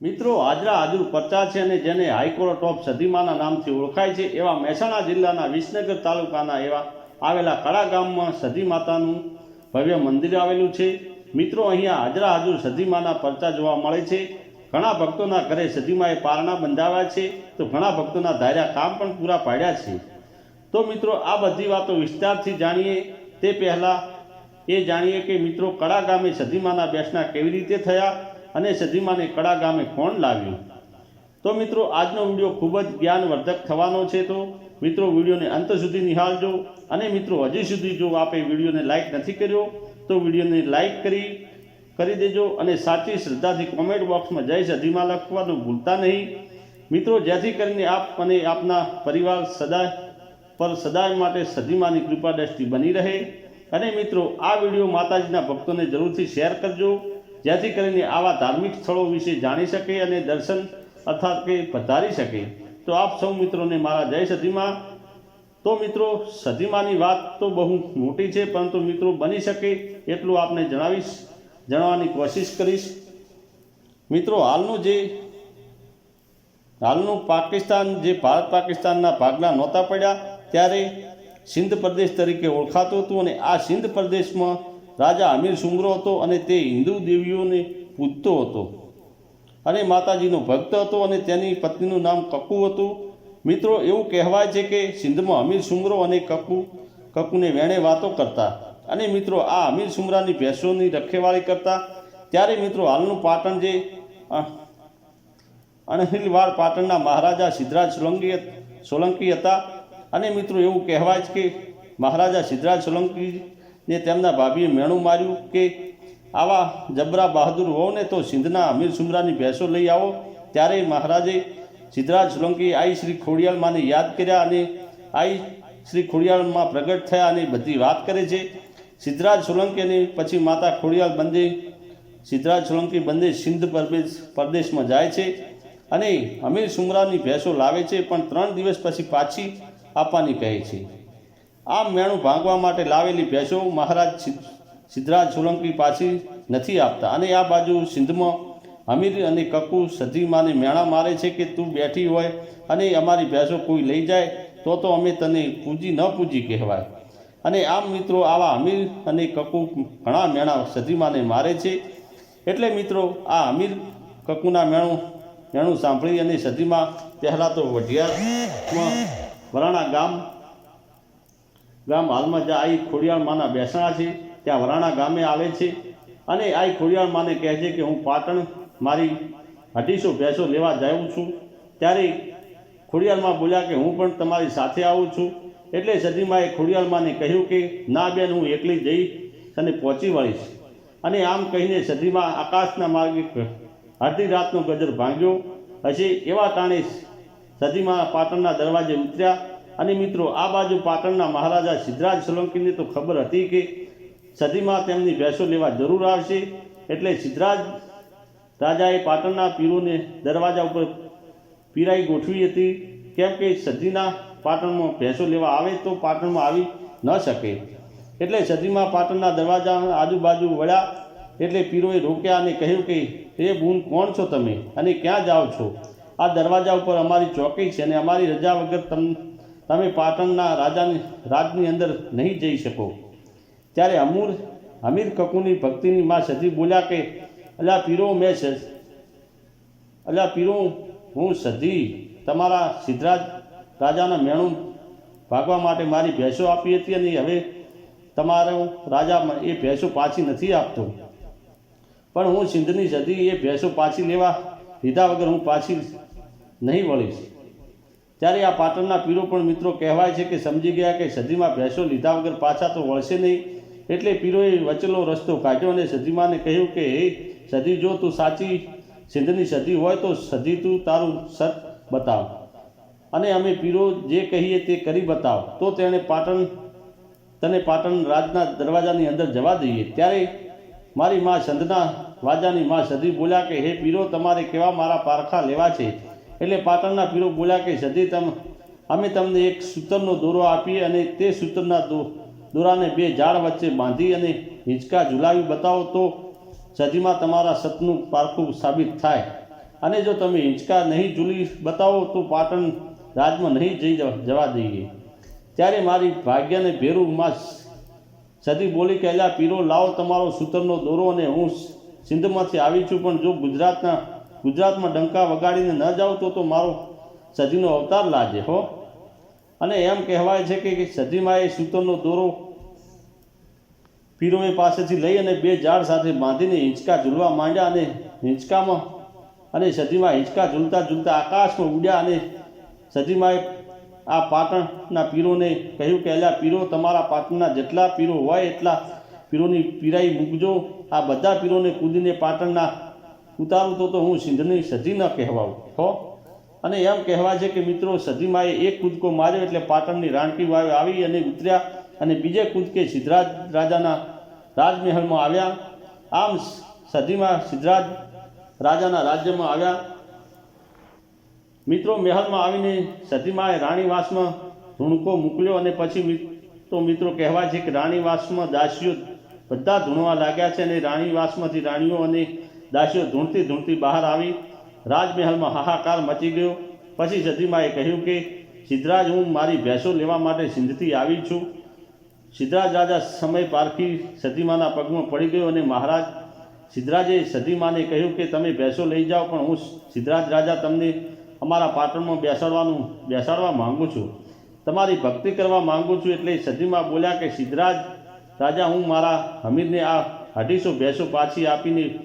મિત્રો હાજરા હાજર પરચા છે અને જેને હાઈકોર્ટ ઓફ સધીમાના નામથી ઓળખાય છે, એવા મહેસાણા જિલ્લાના વિસનગર તાલુકાના એવા આવેલા કડા ગામમાં સધી માતાનું ભવ્ય મંદિર આવેલું છે. મિત્રો, અહીંયા હાજરા હાજર સધીમાના પરચા જોવા મળે છે. ઘણા ભક્તોના ઘરે સધીમાએ પારણા બંધાવ્યા છે. તો ઘણા ભક્તોના ધાર્યા કામ પણ પૂરા પાડ્યા છે. તો મિત્રો, આ બધી વાતો વિસ્તારથી જાણીએ. તે પહેલાં એ જાણીએ કે મિત્રો, કળા ગામે સધીમાના બેસના કેવી રીતે થયા? અને સધીમાને કડા ગામે કોણ લાવ્યું તો મિત્રો, આજનો વીડિયો ખૂબ જ જ્ઞાનવર્ધક થવાનો છે તો મિત્રો, વિડીયોને અંત સુધી નિહાળજો અને મિત્રો, હજી સુધી જો આપે વિડીયોને લાઇક નથી કર્યો, તો વિડીયોને લાઇક કરી કરી દેજો અને સાચી શ્રદ્ધાથી કોમેન્ટ બોક્સમાં જય સધીમાં લખવાનું ભૂલતા નહીં. મિત્રો, જેથી કરીને આપ અને આપના પરિવાર સદાય પર સદાય માટે સધીમાની કૃપા દ્રષ્ટિ બની રહે. અને મિત્રો, આ વીડિયો માતાજીના ભક્તોને જરૂરથી શેર કરજો. જેથી કરીને આવા ધાર્મિક સ્થળો વિશે જાણી શકે અને દર્શન અર્થાત કે પધારી શકે. તો આપ સૌ મિત્રોને મારા જય સધીમાં તો મિત્રો સધીમાની વાત તો બહુ મોટી છે, પરંતુ મિત્રો બની શકે એટલું આપને જણાવીશ, જણાવવાની કોશિશ કરીશ. મિત્રો, હાલનું જે, હાલનું પાકિસ્તાન, જે ભારત પાકિસ્તાનના ભાગલા નહોતા પડ્યા, ત્યારે સિંધ પ્રદેશ તરીકે ઓળખાતું હતું અને આ સિંધ પ્રદેશમાં રાજા અમીર સુમરો હતો અને તે હિન્દુ દેવીઓને પૂજતો હતો. અને માતાજીનો ભક્ત હતો અને તેની પત્નીનું નામ કકુ હતું. મિત્રો, એવું કહેવાય છે કે સિંધમાં અમીર સુમરો અને કકુ, કકુને વેણે વાતો કરતા. અને મિત્રો, આ અમીર સુમરાની ભેંસોની રખેવાળી કરતા. ત્યારે મિત્રો, હાલનું પાટણ જે અણહિલવાડ પાટણના મહારાજા સિદ્ધરાજ સોલંકી સોલંકી હતા. અને મિત્રો, એવું કહેવાય છે કે મહારાજા સિદ્ધરાજ સોલંકીને તેમના ભાભીએ મેણું માર્યું કે આવા જબરા બહાદુર હોવ ને તો સિંધના અમીર સુમરાની ભેંસો લઈ આવો. ત્યારે મહારાજે સિદ્ધરાજ સોલંકી આઈ શ્રી ખોડિયાલમાને યાદ કર્યા અને આઈ શ્રી ખોડિયાલમાં પ્રગટ થયા અને બધી વાત કરે છે. સિદ્ધરાજ સોલંકી અને પછી માતા ખોડિયાલ બંને સિદ્ધરાજ સોલંકી બંને સિંધ પરદેશ, પરદેશમાં જાય છે અને અમીર સુમરાની ભેંસો લાવે છે, પણ ત્રણ દિવસ પછી પાછી આપવાની કહે છે. આમ મેણું ભાંગવા માટે લાવેલી ભેંસો મહારાજ સિદ્ધરાજ સોલંકી પાછી નથી આપતા. અને આ બાજુ સિંધમાં અમીર અને કકુ સધીમાને મેણા મારે છે કે તું બેઠી હોય અને અમારી ભેંસો કોઈ લઈ જાય, તો તો અમે તને પૂજી ન પૂજી કહેવાય. અને આમ મિત્રો આવા અમીર અને કકુ ઘણા મેણા સધીમાને મારે છે. એટલે મિત્રો આ અમીર કકુના મેણું મેણું સાંભળી અને સધીમાં પહેલાં તો વઢિયારમાં વરાણા ગામ ગામ હાલમાં જે આઈ ખોડિયાળ માના બેસણા છે, ત્યાં વરાણા ગામે આવે છે. અને આઈ ખોડિયાળ માને કહે છે કે હું પાટણ મારી અઢીસો ભેંસો લેવા જાઉં છું. ત્યારે ખોડિયાળમાં બોલ્યા કે હું પણ તમારી સાથે આવું છું. એટલે સજીમાએ ખોડિયાળમાને કહ્યું કે, ના બેન, હું એકલી જઈ અને પહોંચી વળીશ. અને આમ કહીને સદીમાં આકાશના માર્ગે અડધી રાતનો ગજર ભાંગ્યો. હશે એવા ટાણે સદીમાં પાટણના દરવાજે ઉતર્યા. અને મિત્રો, આ બાજુ પાટણના મહારાજા સિદ્ધરાજ સોલંકીને તો ખબર હતી કે સદીમાં તેમની ભેંસો લેવા જરૂર આવશે. એટલે સિદ્ધરાજ રાજાએ પાટણના પીરોને દરવાજા ઉપર પીરાઈ ગોઠવી હતી. કેમ કે સદીના પાટણમાં ભેંસો લેવા આવે તો પાટણમાં આવી ન શકે. એટલે સદીમાં પાટણના દરવાજા આજુબાજુ વળ્યા. એટલે પીરોએ રોક્યા અને કહ્યું કે એ બૂન, કોણ છો તમે? અને ક્યાં જાઓ છો? આ દરવાજા ઉપર અમારી ચોકી છે અને અમારી રજા વગર તમ તમે પાટણના રાજાની, રાજની અંદર નહીં જઈ શકો. ત્યારે અમૂર, અમીર કકુની ભક્તિની માં સદી બોલ્યા કે, અલ્યા પીરો મેં છે અલ્યા પીરો, હું સધી તમારા સિદ્ધરાજ રાજાના મેણું ભાગવા માટે મારી ભેંસો આપી હતી અને હવે તમારો રાજા એ ભેંસો પાછી નથી આપતો. પણ હું સિંધની સદી એ ભેંસો પાછી લેવા લીધા વગર હું પાછી નહીં વળીશ. ત્યારે આ પાટણના પીરો પણ મિત્રો કહેવાય છે કે સમજી ગયા કે સદીમાં ભેંસો લીધા વગર પાછા તો વળશે નહીં. એટલે પીરોએ વચલો રસ્તો કાઢ્યો અને સદીમાને કહ્યું કે, હે સદી જો તું સાચી સિંધની સદી હોય તો સદી તું તારું સત બતાવ. અને અમે પીરો જે કહીએ તે કરી બતાવ. તો તેણે પાટણ, તને પાટણ રાજના દરવાજાની અંદર જવા દઈએ. ત્યારે મારી મા સંધના વાજાની મા સદી બોલ્યા કે, હે પીરો, તમારે કેવા મારા પારખા લેવા છે? એટલે પાટણના પીરો બોલ્યા કે સદી તમ અમે તમને એક સૂતરનો દોરો આપીએ અને તે સૂતરના દોરાને બે ઝાડ વચ્ચે બાંધી અને હિંચકા ઝુલાવી બતાવો તો સદીમાં તમારા સતનું પારખું સાબિત થાય. અને જો તમે હિંચકા નહીં ઝૂલી બતાવો તો પાટણ રાજમાં નહીં જઈ જવા- દઈએ. ત્યારે મારી ભાગ્યને ભેરું માં સતી બોલી કહેલા પીરો લાવો તમારો સૂતરનો દોરો અને હું સિંધમાંથી આવી છું, પણ જો ગુજરાતના ગુજરાતમાં ડંકા વગાડીને ન જાઉં તો તો મારો સજીનો અવતાર લાજે હો. અને એમ કહેવાય છે કે સતીમાં એ સૂતરનો દોરો પીરોએ પાસેથી લઈ અને બે ઝાડ સાથે બાંધીને હિંચકા ઝૂલવા માંડ્યા અને હિંચકામાં અને સજીમાં હિંચકા ઝૂલતા ઝૂલતા આકાશમાં ઉડ્યા અને સજીમાએ આ પાટણના પીરોને કહ્યું કે, અલ્યા, પીરો, તમારા પાટણના જેટલા પીરો હોય એટલા પીરોની પીરાઈ મૂકજો. આ બધા પીરોને કૂદીને પાટણના ઉતારું તો તો હું સિંધની સધીના કહેવાઉં, હો? અને એમ કહેવા છે કે મિત્રો સતીમાએ એક કૂદકો માર્યો એટલે પાટણની રાણકી વાવે આવી અને ઉતર્યા અને બીજે કૂદકે સિદ્ધરાજ રાજાના રાજમહેલમાં આવ્યા. આમ સતીમાં સિદ્ધરાજ રાજાના રાજ્યમાં આવ્યા. મિત્રો, મહેલમાં આવીને સતીમાએ રાણીવાસમાં ધૂણકો મોકલ્યો અને પછી તો મિત્રો કહેવાય છે કે રાણીવાસમાં દાસીઓ બધા ધૂણવા લાગ્યા છે અને રાણીવાસમાંથી રાણીઓ અને દાસીઓ ધૂણતી ધૂણતી બહાર આવી, રાજમહેલમાં હાહાકાર મચી ગયો. પછી સતીમાએ કહ્યું કે, સિદ્ધરાજ, હું મારી ભેંસો લેવા માટે સિંધથી આવી છું. સિદ્ધરાજ રાજા સમય પારખી સતીમાના પગમાં પડી ગયો અને મહારાજ, સિદ્ધરાજે સતીમાને કહ્યું કે, તમે ભેંસો લઈ જાઓ, પણ હું સિદ્ધરાજ રાજા તમને અમારા પાટણમાં બેસાડવાનું, બેસાડવા માગું છું. તમારી ભક્તિ કરવા માગું છું. એટલે સતીમા બોલ્યા કે, સિદ્ધરાજ રાજા, હું મારા હમીરને આ અઢીસો ભેંસો પાછી આપીને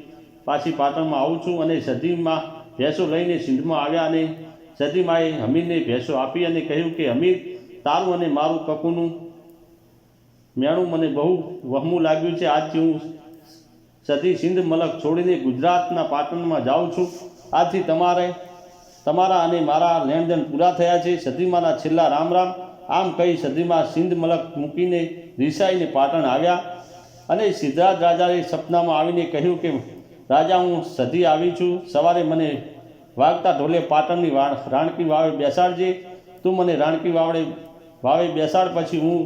પાછી પાટણમાં આવું છું અને સધીમાં ભેંસો લઈને સિંધમાં આવ્યા અને સધીમાએ હમીરને ભેંસો આપી અને કહ્યું કે હમીર તારું અને મારું કકુનું મેણું મને બહુ વહમું લાગ્યું છે. આજથી હું સધી સિંધ મલક છોડીને ગુજરાતના પાટણમાં જાઉં છું. આજથી તમારે, તમારા અને મારા લેણદેણ પૂરા થયા છે. સધીમાના છેલ્લા રામ રામ. આમ કહી સધીમાં સિંધ મલક મૂકીને રિસાઈને પાટણ આવ્યા અને સિદ્ધરાજ રાજાએ સપનામાં આવીને કહ્યું કે રાજા, હું સધી આવી છું. સવારે મને વાગતા ઢોલે પાટણની વાળ, રાણકી વાવે બેસાડજે. તું મને રાણકી વાવડે વાવે બેસાડ, પછી હું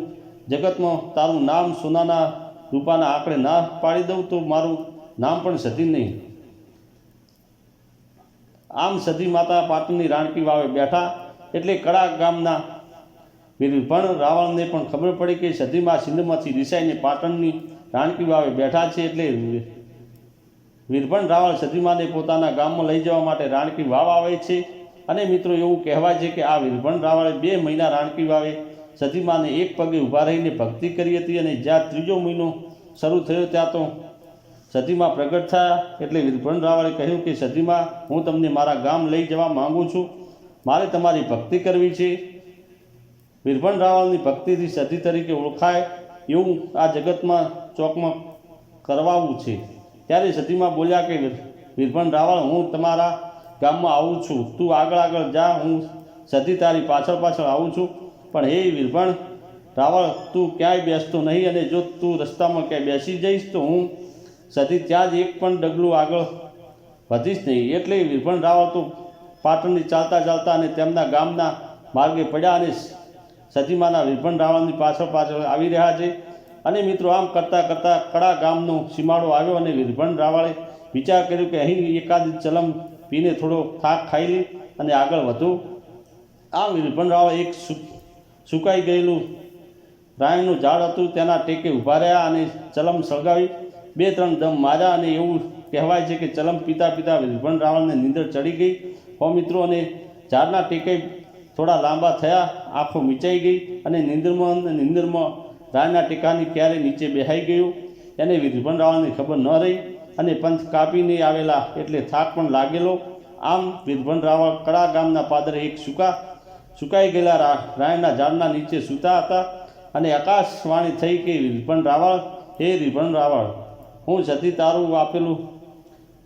જગતમાં તારું નામ સોનાના રૂપાના આંકડે ના પાડી દઉં તો મારું નામ પણ સધી નહીં. આમ સધી માતા પાટણની રાણકી વાવે બેઠા. એટલે કડા ગામના પણ રાવણને પણ ખબર પડી કે સધીમાં સિંધમાંથી રિસાઈને પાટણની રાણકી વાવે બેઠા છે. એટલે વીરભણ રાવળ સતીમાને પોતાના ગામમાં લઈ જવા માટે રાણકી વાવ આવે છે. અને મિત્રો એવું કહેવાય છે કે આ વીરભણ રાવળે બે મહિના રાણકી વાવે સતીમાને એક પગે ઊભા રહીને ભક્તિ કરી હતી અને જ્યાં ત્રીજો મહિનો શરૂ થયો ત્યાં તો સતીમાં પ્રગટ થયા. એટલે વીરભણ રાવળે કહ્યું કે સતીમાં હું તમને મારા ગામ લઈ જવા માગું છું. મારે તમારી ભક્તિ કરવી છે. વીરભણ રાવળની ભક્તિથી સતી તરીકે ઓળખાય એવું આ જગતમાં ચોકમાં કરવાવું છે. ત્યારે સતીમાં બોલ્યા કે વિરભણ રાવળ, હું તમારા ગામમાં આવું છું. તું આગળ આગળ જા. હું સતી તારી પાછળ પાછળ આવું છું. પણ હે વિરભણ રાવળ, તું ક્યાંય બેસતો નહીં અને જો તું રસ્તામાં ક્યાંય બેસી જઈશ, તો હું સતી ત્યાં જ એક પણ ડગલું આગળ વધીશ નહીં. એટલે વીરભણ રાવળ તો પાટણની ચાલતા ચાલતા અને તેમના ગામના માર્ગે પડ્યા અને સતીમાના વિરભણ રાવણની પાછળ પાછળ આવી રહ્યા છે. અને મિત્રો આમ કરતાં કરતાં કડા ગામનો સીમાડો આવ્યો અને વીરભણ રાવળે વિચાર કર્યો કે અહીં એકાદ ચલમ પીને થોડો થાક ખાઈ લે અને આગળ વધુ. આમ વીરભણ રાવળે એક સુકાઈ ગયેલું રાયણનું ઝાડ હતું, તેના ટેકે ઊભા રહ્યા અને ચલમ સળગાવી. બે ત્રણ દમ માર્યા અને એવું કહેવાય છે કે ચલમ પીતા પીતા વીરભણ રાવણને નીંદર ચડી ગઈ. હો મિત્રો, અને ઝાડના ટેકે થોડા લાંબા થયા, આંખો મીચાઈ ગઈ અને નીંદરમાં નીંદરમાં રાયના ટેકાની ક્યારે નીચે બેહાઈ ગયું એને વીરભણ રાવણની ખબર ન રહી અને પંથ કાપીને આવેલા એટલે થાક પણ લાગેલો. આમ વીરભણ રાવળ કડા ગામના પાદરે એક સૂકા, સુકાઈ ગયેલા રા- રાયના ઝાડના નીચે સૂતા હતા અને આકાશવાણી થઈ કે રીભણ રાવળ હે રીભણ રાવળ હું જતી તારું આપેલું,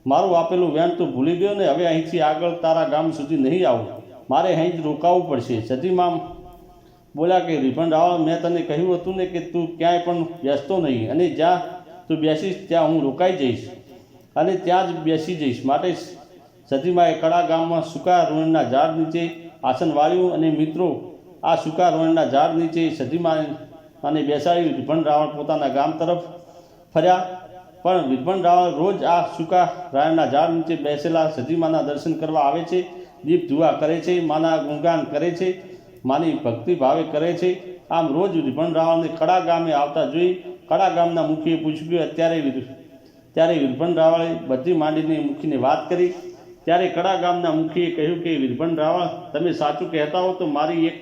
મારું આપેલું વેણ તો ભૂલી ગયો ને હવે અહીંથી આગળ તારા ગામ સુધી નહીં આવું. મારે અહીં જ રોકાવું પડશે. સતીમાં બોલ્યા કે રિફંડ રાવળ મેં તને કહ્યું હતું ને કે તું ક્યાંય પણ બેસતો નહીં. અને જ્યાં તું બેસીશ, ત્યાં હું રોકાઈ જઈશ. અને ત્યાં જ બેસી જઈશ. માટે સતીમાએ કડા ગામમાં સૂકા રોણના ઝાડ નીચે આસન વાળ્યું અને મિત્રો, આ સૂકા રોણના ઝાડ નીચે સતીમા અને બેસાડી રીભણ રાવણ પોતાના ગામ તરફ ફર્યા. પણ વિરભણ રાવણ રોજ આ સૂકા રાયણના ઝાડ નીચે બેસેલા સતીમાના દર્શન કરવા આવે છે. દીપ ધુવા કરે છે, માના ગુણગાન કરે છે. માની ભક્તિ ભાવે કરે છે. આમ રોજ વિરભણ રાવળને કડા ગામે આવતા જોઈ કડા ગામના મુખીએ પૂછ્યું કે અત્યારે ત્યારે વિરભણ રાવળે બધી માંડીને મુખીને વાત કરી. ત્યારે કડા ગામના મુખીએ કહ્યું કે વિરભણ રાવળ, તમે સાચું કહેતા હો તો મારી એક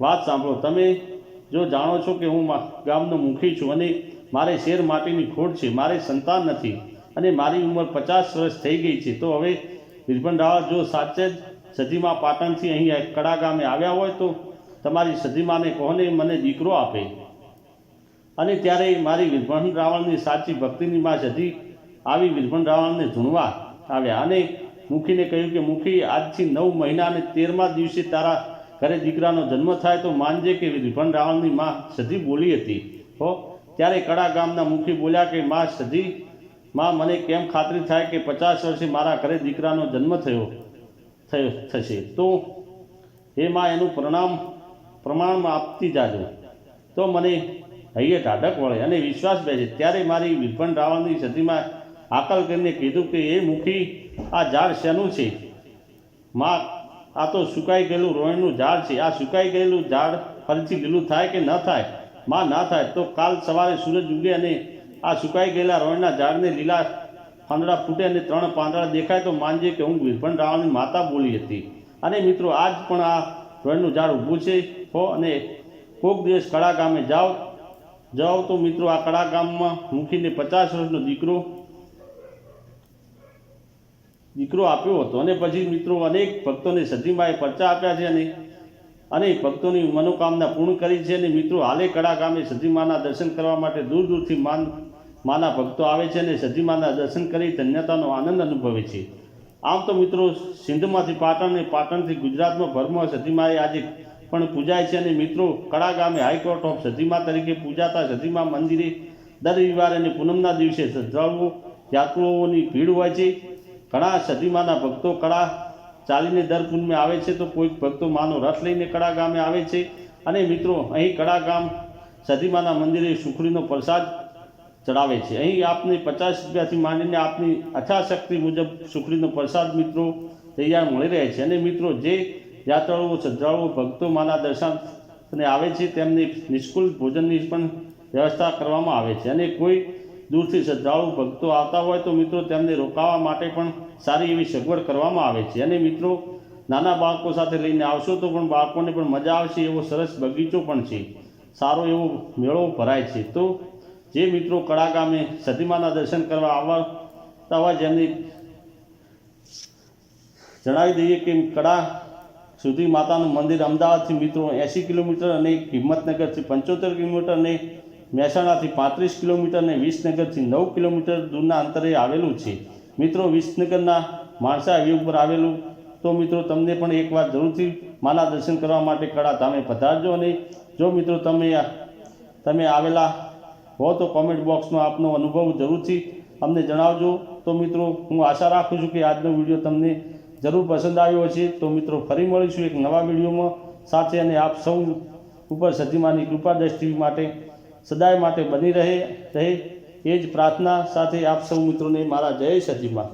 વાત સાંભળો. તમે જો જાણો છો કે હું ગામનો મુખી છું અને મારે શેર માટેની ખોટ છે, મારે સંતાન નથી અને મારી ઉંમર પચાસ વર્ષ થઈ ગઈ છે, તો હવે વિરભણ રાવળ જો સાચે જ સધીમાં પાટણથી અહીં કડા ગામે આવ્યા હોય તો તમારી સધીમાને કોને મને દીકરો આપે? અને ત્યારે મારી વિરભણ રાવણની સાચી ભક્તિની માં સધી આવી વિરભણ રાવણને ઝૂણવા આવ્યા અને મુખીને કહ્યું કે મુખી આજથી નવ મહિના અને તેરમા દિવસે તારા ઘરે દીકરાનો જન્મ થાય તો માનજે કે વિરભણ રાવણની માં સધી બોલી હતી. હો, ત્યારે કડા ગામના મુખી બોલ્યા કે, માં સધી, માં મને કેમ ખાતરી થાય કે પચાસ વર્ષે મારા ઘરે દીકરાનો જન્મ થયો? થશે. તો એમાં એનું પ્રણામ પ્રમાણમાં આપતી જાજો. તો મને હૈયે ઢાઢક વળે અને વિશ્વાસ બેસે. ત્યારે મારી વિરપણ રાવણની સતીમાં આકલ કરીને કીધું કે, એ મુખી, આ ઝાડ શેનું છે? માં, આ તો સુકાઈ ગયેલું રોહિણનું ઝાડ છે. આ સુકાઈ ગયેલું ઝાડ ફરીથી લીલું થાય કે ન થાય? માં, ના થાય. તો કાલ સવારે સૂરજ ઉગે અને આ સુકાઈ ગયેલા રોહિણના ઝાડને લીલા પાંદડા ફૂટે અને ત્રણ પાંદડા દેખાય તો માનજે કે હું વિરપણ રાવણની માતા બોલી હતી. અને મિત્રો, આજ પણ આ રોયણનું ઝાડ ઊભું છે. હો અને કોક દિવસ કળા ગામે જાઓ. જાઓ તો મિત્રો, આ કળા ગામમાં મૂકીને પચાસ વર્ષનો દીકરો દીકરો આપ્યો હતો. અને પછી મિત્રો, અનેક ભક્તોને સતીમાએ પરચા આપ્યા છે અને અને ભક્તોની મનોકામના પૂર્ણ કરી છે. અને મિત્રો, હાલે કળા ગામે સતીમાના દર્શન કરવા માટે દૂર દૂરથી માન માના ભક્તો આવે છે અને સતીમાના દર્શન કરી ધન્યતાનો આનંદ અનુભવે છે. આમ તો મિત્રો, સિંધમાંથી પાટણ અને પાટણથી ગુજરાતમાં ભરમાં સતીમાએ આજે પણ પૂજાય છે અને મિત્રો કડા ગામે હાઈકોર્ટ ઓફ સતીમા તરીકે પૂજાતા સતીમા મંદિરે દર રવિવારે અને પૂનમના દિવસે શ્રદ્ધાળુઓ, યાત્રુઓની ભીડ હોય છે. ઘણા સતીમાના ભક્તો કડા ચાલીને દર પૂનમે આવે છે તો કોઈક ભક્તો માનો રથ લઈને કડા ગામે આવે છે. અને મિત્રો, અહીં કડા ગામ સતીમાના મંદિરે સુખડીનો પ્રસાદ ચડાવે છે. અહીં આપને પચાસ રૂપિયાથી માંડીને આપની અથાશક્તિ મુજબ સુખડીનો પ્રસાદ મિત્રો તૈયાર મળી રહે છે. અને મિત્રો, જે યાત્રાળુઓ, શ્રદ્ધાળુઓ, ભક્તો માના દર્શનને આવે છે, તેમને નિષ્કુલ ભોજનની પણ વ્યવસ્થા કરવામાં આવે છે. અને કોઈ દૂરથી શ્રદ્ધાળુ, ભક્તો આવતા હોય તો મિત્રો, તેમને રોકાવા માટે પણ સારી એવી સગવડ કરવામાં આવે છે. અને મિત્રો, નાના બાળકો સાથે લઈને આવશો તો પણ બાળકોને પણ મજા આવશે એવો સરસ બગીચો પણ છે. સારો એવો મેળો ભરાય છે. તો જે મિત્રો કળા ગામે સતીમાના દર્શન કરવા આવતા હોય જેમની જણાવી દઈએ કે કડા સુધી માતાનું મંદિર અમદાવાદથી મિત્રો એંસી કિલોમીટર અને હિંમતનગરથી પંચોતેર કિલોમીટર અને મહેસાણાથી પાંત્રીસ કિલોમીટર અને વિસનગરથી નવ કિલોમીટર દૂરના અંતરે આવેલું છે. મિત્રો, વિસનગરના માણસા હાઈવે ઉપર આવેલું. તો મિત્રો, તમને પણ એકવાર જરૂરથી માના દર્શન કરવા માટે કળા ધામે પધારજો અને જો મિત્રો તમે તમે આવેલા હો તો કોમેન્ટ બોક્સમાં આપનો અનુભવ જરૂરથી અમને જણાવજો. તો મિત્રો, હું આશા રાખું છું કે આજનો વીડિયો તમને જરૂર પસંદ આવ્યો હશે. તો મિત્રો, ફરી મળીશું એક નવા વિડીયોમાં સાથે અને આપ સૌ ઉપર સજીમાની કૃપા દ્રષ્ટિ માટે, સદાય માટે બની રહે રહે. એ જ પ્રાર્થના સાથે આપ સૌ મિત્રોને મારા જય સતીમાં